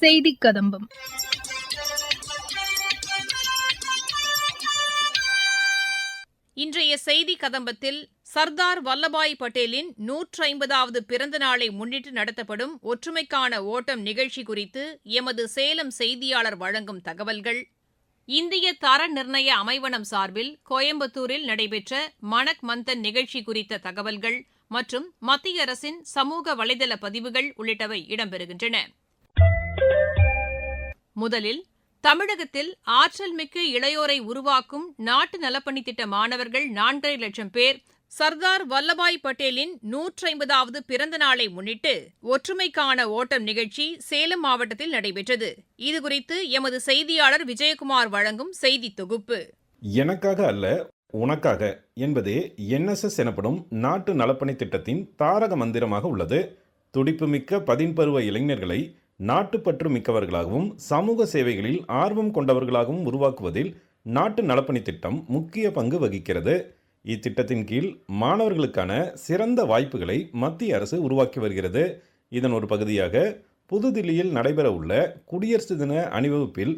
செய்தி கதம்பம். இன்றைய செய்தி கதம்பத்தில் சர்தார் வல்லபாய் பட்டேலின் நூற்று ஐம்பதாவது பிறந்த நாளை முன்னிட்டு நடத்தப்படும் ஒற்றுமைக்கான ஓட்டம் நிகழ்ச்சி குறித்து எமது சேலம் செய்தியாளர் வழங்கும் தகவல்கள். இந்திய தர நிர்ணய அமைவனம் சார்பில் கோயம்புத்தூரில் நடைபெற்ற மணக் மந்தன் நிகழ்ச்சி குறித்த தகவல்கள் மற்றும் மத்திய அரசின் சமூக வலைதள பதிவுகள் உள்ளிட்டவை இடம்பெறுகின்றன. முதலில் தமிழகத்தில் ஆற்றல் மிக்க இளையோரை உருவாக்கும் நாட்டு நலப்பணி திட்ட மாணவர்கள் நான்கரை லட்சம் பேர் சர்தார் வல்லபாய் பட்டேலின் நூற்றைம்பதாவது பிறந்த நாளை முன்னிட்டு ஒற்றுமைக்கான ஓட்டம் நிகழ்ச்சி சேலம் மாவட்டத்தில் நடைபெற்றது. இதுகுறித்து எமது செய்தியாளர் விஜயகுமார் வழங்கும் செய்தி தொகுப்பு. எனக்காக அல்ல உனக்காக என்பதே என்எஸ்எஸ் எனப்படும் நாட்டு நலப்பணி திட்டத்தின் தாரக மந்திரமாக உள்ளது. துடிப்புமிக்க பதின்பருவ இளைஞர்களை நாட்டுப்பற்று மிக்கவர்களாகவும் சமூக சேவைகளில் ஆர்வம் கொண்டவர்களாகவும் உருவாக்குவதில் நாட்டு நலப்பணி திட்டம் முக்கிய பங்கு வகிக்கிறது. இத்திட்டத்தின் கீழ் மாணவர்களுக்கான சிறந்த வாய்ப்புகளை மத்திய அரசு உருவாக்கி வருகிறது. இதன் ஒரு பகுதியாக புதுதில்லியில் நடைபெறவுள்ள குடியரசு தின அணிவகுப்பில்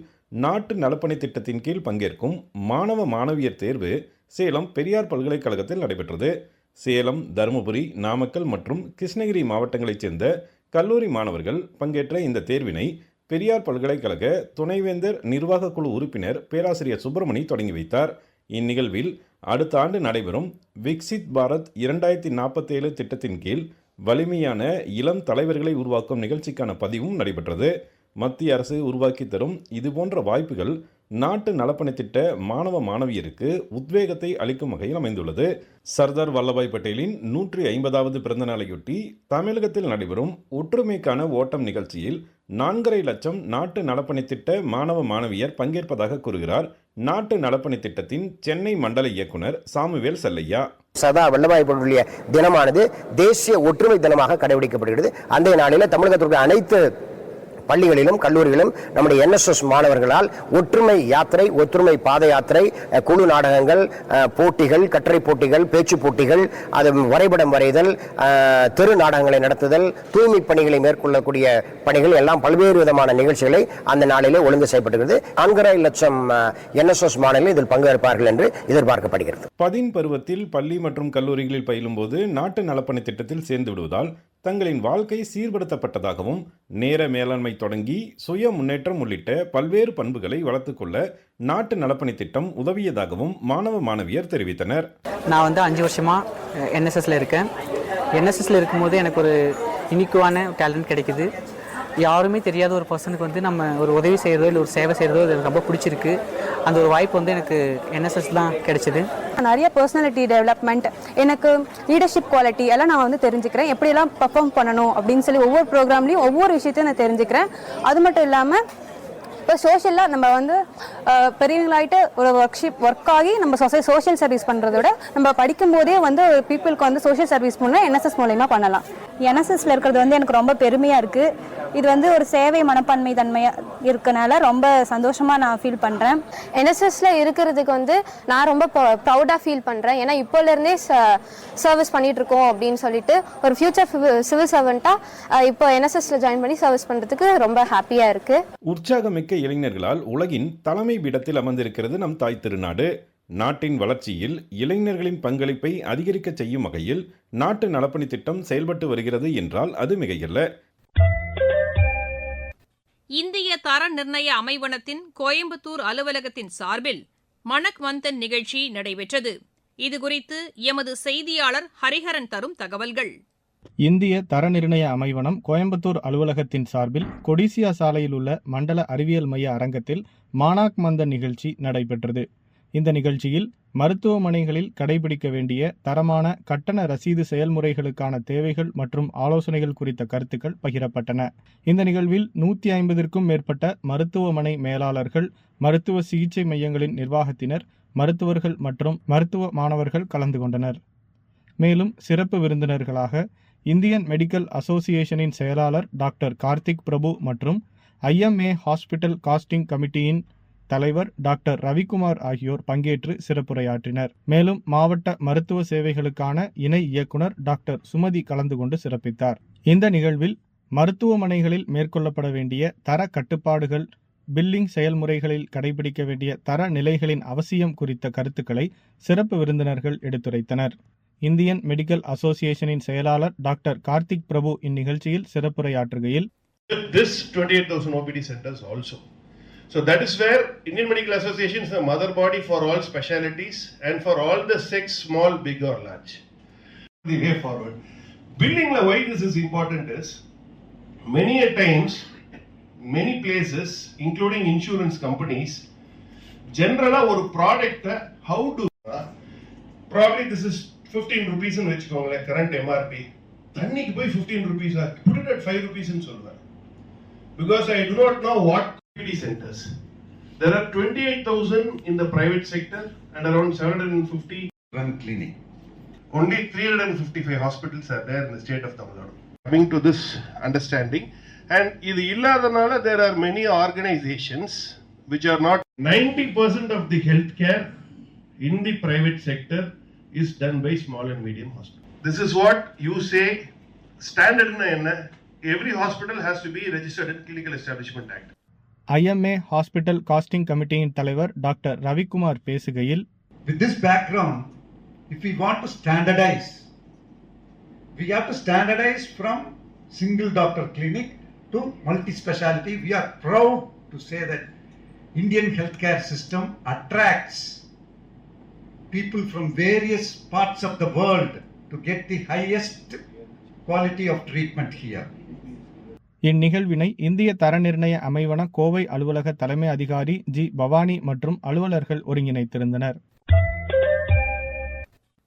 நாட்டு நலப்பணி திட்டத்தின் கீழ் பங்கேற்கும் மாணவ மாணவியர் தேர்வு சேலம் பெரியார் பல்கலைக்கழகத்தில் நடைபெற்றது. சேலம் தருமபுரி நாமக்கல் மற்றும் கிருஷ்ணகிரி மாவட்டங்களைச் சேர்ந்த கல்லூரி மாணவர்கள் பங்கேற்ற இந்த தேர்வினை பெரியார் பல்கலைக்கழக துணைவேந்தர் நிர்வாகக் குழு உறுப்பினர் பேராசிரியர் சுப்பிரமணி தொடங்கி வைத்தார். இந்நிகழ்வில் அடுத்த ஆண்டு நடைபெறும் விக்சித் பாரத் இரண்டாயிரத்தி நாற்பத்தேழு திட்டத்தின் கீழ் வலிமையான இளம் தலைவர்களை உருவாக்கும் நிகழ்ச்சிக்கான பதிவும் நடைபெற்றது. மத்திய அரசு உருவாக்கி தரும் இதுபோன்ற வாய்ப்புகள் நாட்டு நலப்பணி திட்ட மாணவ மாணவியருக்கு உத்வேகத்தை அளிக்கும் வகையில் அமைந்துள்ளது. சர்தார் வல்லபாய் பட்டேலின் நூற்றி ஐம்பதாவது பிறந்த நாளையொட்டி தமிழகத்தில் நடைபெறும் ஒற்றுமைக்கான ஓட்டம் நிகழ்ச்சியில் நான்கரை லட்சம் நாட்டு நலப்பணி திட்ட மாணவ மாணவியர் பங்கேற்பதாக கூறுகிறார். நாட்டு நலப்பணி திட்டத்தின் சென்னை மண்டல இயக்குனர் சாமுவேல் செல்லையா. சர்தார் வல்லபாய் பட்டேலுடைய தினமானது தேசிய ஒற்றுமை தினமாக கடைபிடிக்கப்படுகிறது. அந்த நாளில் தமிழகத்திற்கு அனைத்து பள்ளிகளிலும் கல்லூரிகளிலும் நம்முடைய என்எஸ்எஸ் மாணவர்களால் ஒற்றுமை யாத்திரை ஒற்றுமை பாத யாத்திரை குழு நாடகங்கள் போட்டிகள் கட்டுரை போட்டிகள் பேச்சு போட்டிகள் அது வரைபடம் வரைதல் தெரு நாடகங்களை நடத்துதல் தூய்மை பணிகளை மேற்கொள்ளக்கூடிய பணிகள் எல்லாம் பல்வேறு விதமான நிகழ்ச்சிகளை அந்த நாளிலே ஒழுங்கு செய்யப்படுகிறது நான்கரை லட்சம் என்எஸ்எஸ் மாணவர்கள் இதில் பங்கேற்பார்கள் என்று எதிர்பார்க்கப்படுகிறது. பதின் பருவத்தில் பள்ளி மற்றும் கல்லூரிகளில் பயிலும் போது நாட்டு நலப்பணி திட்டத்தில் சேர்ந்து விடுவதால் தங்களின் வாழ்க்கை சீர்படுத்தப்பட்டதாகவும் நேர மேலாண்மை தொடங்கி சுய முன்னேற்றம் உள்ளிட்ட பல்வேறு பண்புகளை வளர்த்துக்கொள்ள நாட்டு நலப்பணி திட்டம் உதவியதாகவும் மாணவ மாணவியர் தெரிவித்தனர். நான் வந்து அஞ்சு வருஷமாக என்எஸ்எஸ்ல இருக்கேன். என்எஸ்எஸ்ல இருக்கும்போது எனக்கு ஒரு இனிக்குவான டேலண்ட் கிடைக்குது. யாருமே தெரியாத ஒரு பர்சனுக்கு வந்து நம்ம ஒரு உதவி செய்கிறதோ இல்லை ஒரு சேவை செய்கிறதோ அது எனக்கு ரொம்ப பிடிச்சிருக்கு. அந்த ஒரு வாய்ப்பு வந்து எனக்கு என்எஸ்எஸ் தான் கிடைச்சிது. நிறைய பர்சனாலிட்டி டெவலப்மெண்ட் எனக்கு லீடர்ஷிப் குவாலிட்டி எல்லாம் நான் வந்து தெரிஞ்சுக்கிறேன். எப்படியெல்லாம் பர்ஃபார்ம் பண்ணணும் அப்படின்னு சொல்லி ஒவ்வொரு ப்ரோக்ராம்லையும் ஒவ்வொரு விஷயத்தையும் நான் தெரிஞ்சுக்கிறேன். அது மட்டும் இல்லாமல் இப்போ சோஷியலாக நம்ம வந்து பெரியவங்களாயிட்டு ஒரு ஒர்க்ஷிப் ஒர்க் ஆகி நம்ம சொசை சோஷியல் சர்வீஸ் பண்ணுறத விட நம்ம படிக்கும் போதே வந்து பீப்புளுக்கு வந்து சோஷியல் சர்வீஸ் பண்ணால் என்எஸ்எஸ் மூலயமா பண்ணலாம். என்எஸ்எஸ்ல இருக்கிறது வந்து எனக்கு ரொம்ப பெருமையாக இருக்குது இது வந்து ஒரு சேவை மனப்பான்மை தன்மையா இருக்கனால ரொம்ப சந்தோஷமா நான் ஃபீல் பண்றேன். என்எஸ்எஸ்ல இருக்கிறதுக்கு வந்து நான் ரொம்ப ப்ரௌடாக ஃபீல் பண்ணுறேன் ஏன்னா இப்போலேருந்தே சர்வீஸ் பண்ணிட்டு இருக்கோம் அப்படின்னு சொல்லிட்டு ஒரு ஃபியூச்சர் சிவில் சர்வெண்ட்டாக இப்போ என்எஸ்எஸ்ல ஜாயின் பண்ணி சர்வீஸ் பண்ணுறதுக்கு ரொம்ப ஹாப்பியாக இருக்குது உற்சாகமிக்க இளைஞர்களால் உலகின் தலைமை பீடத்தில் அமர்ந்திருக்கிறது நம் தாய் திருநாடு. நாட்டின் வளர்ச்சியில் இளைஞர்களின் பங்களிப்பை அதிகரிக்க செய்யும் வகையில் நாட்டு நலப்பணி திட்டம் செயல்பட்டு வருகிறது என்றால் அது மிகையல்ல. இந்திய தர நிர்ணய அமைவனத்தின் கோயம்புத்தூர் அலுவலகத்தின் சார்பில் மணக் மந்தன் நிகழ்ச்சி நடைபெற்றது. இதுகுறித்து எமது செய்தியாளர் ஹரிஹரன் தரும் தகவல்கள். இந்திய தர நிர்ணய அமைவனம் கோயம்புத்தூர் அலுவலகத்தின் சார்பில் கொடிசியா சாலையில் உள்ள மண்டல அறிவியல் மைய அரங்கத்தில் மானாக் மந்த நிகழ்ச்சி நடைபெற்றது. இந்த நிகழ்ச்சியில் மருத்துவமனைகளில் கடைபிடிக்க வேண்டிய தரமான கட்டண ரசீது செயல்முறைகளுக்கான தேவைகள் மற்றும் ஆலோசனைகள் குறித்த கருத்துக்கள் பகிரப்பட்டன. இந்த நிகழ்வில் நூற்றி ஐம்பதிற்கும் மேற்பட்ட மருத்துவமனை மேலாளர்கள் மருத்துவ சிகிச்சை மையங்களின் நிர்வாகத்தினர் மருத்துவர்கள் மற்றும் மருத்துவ மாணவர்கள் கலந்து கொண்டனர். மேலும் சிறப்பு விருந்தினர்களாக இந்தியன் மெடிக்கல் அசோசியேஷனின் செயலாளர் டாக்டர் கார்த்திக் பிரபு மற்றும் ஐஎம்ஏ ஹாஸ்பிட்டல் காஸ்டிங் கமிட்டியின் தலைவர் டாக்டர் ரவிக்குமார் ஆகியோர் பங்கேற்று சிறப்புரையாற்றினர். மேலும் மாவட்ட மருத்துவ சேவைகளுக்கான இணை இயக்குனர் டாக்டர் சுமதி கலந்து கொண்டு சிறப்பித்தார். இந்த நிகழ்வில் மருத்துவமனைகளில் மேற்கொள்ளப்பட வேண்டிய தர கட்டுப்பாடுகள் பில்லிங் செயல்முறைகளில் கடைபிடிக்க வேண்டிய தர நிலைகளின் அவசியம் குறித்த கருத்துக்களை சிறப்பு விருந்தினர்கள் எடுத்துரைத்தனர். இந்தியன் மெடிக்கல் அசோசியேஷனின் செயலாளர் டாக்டர் கார்த்திக் பிரபு இந்நிகழ்ச்சியில் சிறப்புரையாற்றுகையில் this 28,000 OPD centers also. So that is where Indian Medical Association is the mother body for all specialities and for all the six, small, big or large. The way forward. Building the why this is important is many a times, many places, including insurance companies, generally ஒரு ப்ராடக்டை how to probably this is 15 rupees னு வச்சுக்கோங்களேன் current MRP தண்ணிக்கு போய் 15 rupees ah put it at 5 சொல்லுவேன் because I do not know what PD centers. There are 28,000 in the private sector and around 750 run clinic. only 355 hospitals are there in the state of Tamil Nadu. Coming to this understanding, and இது இல்லாதனால there are many organizations which are not 90% of the healthcare in the private sector is done by small and medium hospitals. This is what you say standard என்ன every hospital has to be registered in Clinical Establishment Act. IMA hospital costing கமிட்டியின் தலைவர் doctor Ravikumar பேசுகையில் With this background, if we want to standardize, we have to standardize from single doctor clinic to multi-speciality. We are proud to say that Indian healthcare system attracts people from various parts of the world to get the highest quality of treatment here. இந்நிகழ்வினை இந்திய தர நிர்ணய அமைவன கோவை அலுவலக தலைமை அதிகாரி G Bhavani மற்றும் அலுவலர்கள் ஒருங்கிணைத்திருந்தனர்.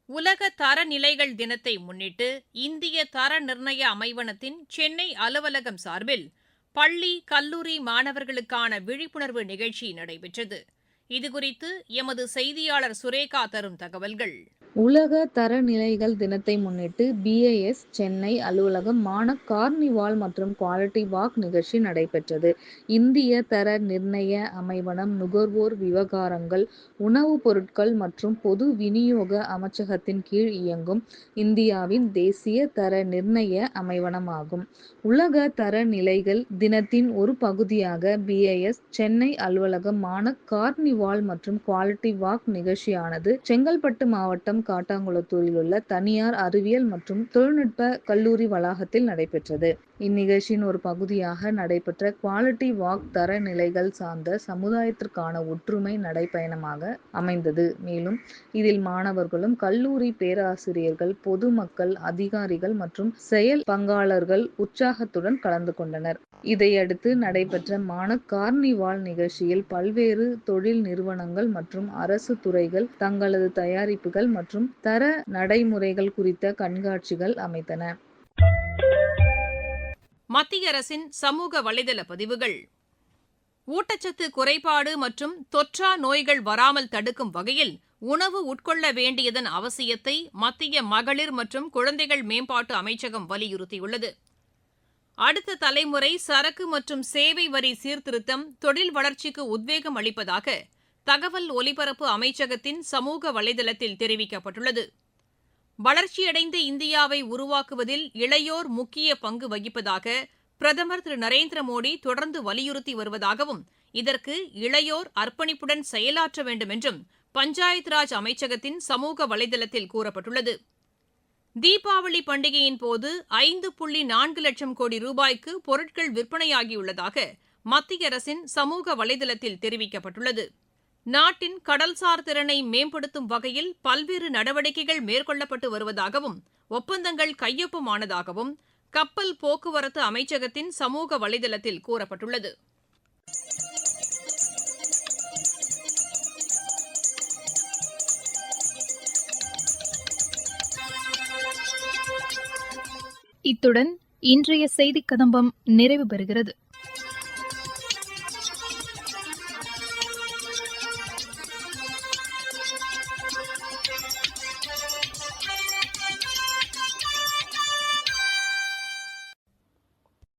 உலக தரநிலைகள் தினத்தை முன்னிட்டு இந்திய தர நிர்ணய அமைவனத்தின் சென்னை அலுவலகம் சார்பில் பள்ளி கல்லூரி மாணவர்களுக்கான விழிப்புணர்வு நிகழ்ச்சி நடைபெற்றது. இதுகுறித்து எமது செய்தியாளர் சுரேகா தரும் தகவல்கள். உலக தரநிலைகள் தினத்தை முன்னிட்டு பிஏஎஸ் சென்னை அலுவலகம் மானக் கார்னிவால் மற்றும் குவாலிட்டி வாக் நிகழ்ச்சி நடைபெற்றது. இந்திய தர நிர்ணய அமைவனம் நுகர்வோர் விவகாரங்கள் உணவுப் பொருட்கள் மற்றும் பொது விநியோக அமைச்சகத்தின் கீழ் இயங்கும் இந்தியாவின் தேசிய தர நிர்ணய அமைவனமாகும். உலக தரநிலைகள் தினத்தின் ஒரு பகுதியாக பிஏஎஸ் சென்னை அலுவலகம் மானக் கார்னிவால் மற்றும் குவாலிட்டி வாக் நிகழ்ச்சியானது செங்கல்பட்டு மாவட்டம் காட்டாங்குளத்தூரில் உள்ள தனியார் அறிவியல் மற்றும் தொழில்நுட்ப கல்லூரி வளாகத்தில் நடைபெற்றது. இந்நிகழ்ச்சியின் ஒரு பகுதியாக நடைபெற்ற குவாலிட்டி வாக் தர நிலைகள் சார்ந்த சமுதாயத்திற்கான ஒற்றுமை நடைப்பயணமாக அமைந்தது. மேலும் இதில் மாணவர்களும் கல்லூரி பேராசிரியர்கள் பொதுமக்கள் அதிகாரிகள் மற்றும் செயல் பங்காளர்கள் உற்சாகத்துடன் கலந்து கொண்டனர். இதையடுத்து நடைபெற்ற மானக் கார்னிவால் நிகழ்ச்சியில் பல்வேறு தொழில் நிறுவனங்கள் மற்றும் அரசு துறைகள் தங்களது தயாரிப்புகள் மற்றும் மற்றும் தர நடைமுறைகள் குறித்த கண்காட்சிகள் அமைத்தன. மத்திய அரசின் சமூக வலைதள பதிவுகள். ஊட்டச்சத்து குறைபாடு மற்றும் தொற்றா நோய்கள் வராமல் தடுக்கும் வகையில் உணவு உட்கொள்ள வேண்டியதன் அவசியத்தை மத்திய மகளிர் மற்றும் குழந்தைகள் மேம்பாட்டு அமைச்சகம் வலியுறுத்தியுள்ளது. அடுத்த தலைமுறை சரக்கு மற்றும் சேவை வரி சீர்திருத்தம் தொழில் வளர்ச்சிக்கு உத்வேகம் அளிப்பதாக தகவல் ஒலிபரப்பு அமைச்சகத்தின் சமூக வலைதளத்தில் தெரிவிக்கப்பட்டுள்ளது. வளர்ச்சியடைந்த இந்தியாவை உருவாக்குவதில் இளையோர் முக்கிய பங்கு வகிப்பதாக பிரதமர் திரு. நரேந்திர மோடி தொடர்ந்து வலியுறுத்தி வருவதாகவும் இதற்கு இளையோர் அர்ப்பணிப்புடன் செயலாற்ற வேண்டும் என்றும் பஞ்சாயத் ராஜ் அமைச்சகத்தின் சமூக வலைதளத்தில் கூறப்பட்டுள்ளது. தீபாவளி பண்டிகையின் போது ஐந்து புள்ளி நான்கு லட்சம் கோடி ரூபாய்க்கு பொருட்கள் விற்பனையாகியுள்ளதாக மத்திய அரசின் சமூக வலைதளத்தில் தெரிவிக்கப்பட்டுள்ளது. நாட்டின் கடல்சார் திறனை மேம்படுத்தும் வகையில் பல்வேறு நடவடிக்கைகள் மேற்கொள்ளப்பட்டு வருவதாகவும் ஒப்பந்தங்கள் கையொப்பமானதாகவும் கப்பல் போக்குவரத்து அமைச்சகத்தின் சமூக வலைதளத்தில் கூறப்பட்டுள்ளது. இத்துடன் இன்றைய செய்திக் கதம்பம் நிறைவு பெறுகிறது.